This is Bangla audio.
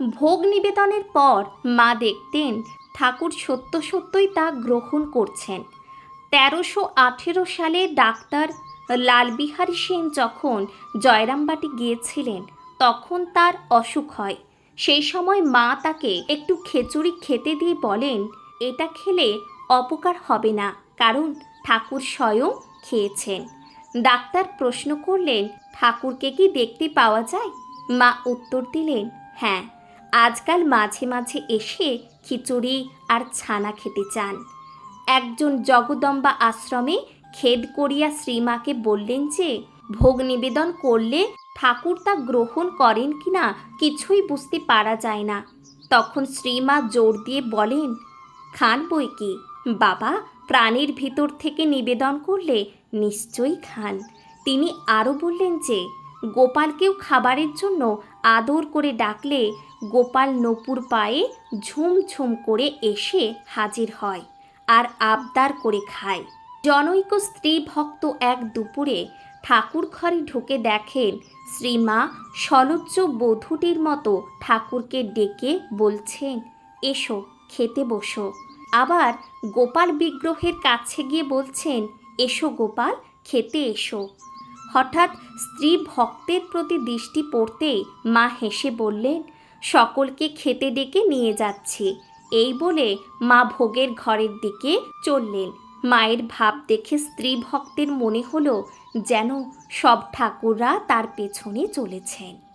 ভোগ নিবেদনের পর মা দেখতেন ঠাকুর সত্য সত্যই তা গ্রহণ করছেন। তেরোশো আঠেরো সালে ডাক্তার লালবিহারী সেন যখন জয়রামবাটি গিয়েছিলেন, তখন তার অসুখ হয়। সেই সময় মা তাকে একটু খিচুড়ি খেতে দিয়ে বলেন, এটা খেলে অপকার হবে না, কারণ ঠাকুর স্বয়ং খেয়েছেন। ডাক্তার প্রশ্ন করলেন, ঠাকুরকে কি দেখতে পাওয়া যায়? মা উত্তর দিলেন হ্যাঁ। আজকাল মাঝে মাঝে এসে খিচুড়ি আর ছানা খেতে চান। একজন জগদম্বা আশ্রমে খেদ করিয়া শ্রীমাকে বললেন যে, ভোগ নিবেদন করলে ঠাকুর তা গ্রহণ করেন কিনা কিছুই বুঝতে পারা যায় না। তখন শ্রীমা জোর দিয়ে বলেন, খান বই কি? বাবা, প্রাণীর ভিতর থেকে নিবেদন করলে নিশ্চয়ই খান। তিনি আরও বললেন যে গোপালকেও খাবারের জন্য আদর করে ডাকলে গোপাল নপুর পায়ে ঝুমঝুম করে এসে হাজির হয় আর আবদার করে খায়। জনৈক স্ত্রী ভক্ত এক দুপুরে ঠাকুর ঘরে ঢুকে দেখেন শ্রীমা সলজ্জ বধূটির মতো ঠাকুরকে ডেকে বলছেন, এসো, খেতে বসো। আবার গোপাল বিগ্রহের কাছে গিয়ে বলছেন, এসো গোপাল, খেতে এসো। হঠাৎ স্ত্রী ভক্তের প্রতি দৃষ্টি পড়তেই মা হেসে বললেন, সকলকে খেতে ডেকে নিয়ে যাচ্ছে। এই বলে মা ভোগের ঘরের দিকে চললেন। মায়ের ভাব দেখে স্ত্রী ভক্তের মনে হলো যেন সব ঠাকুররা তার পেছনে চলেছেন।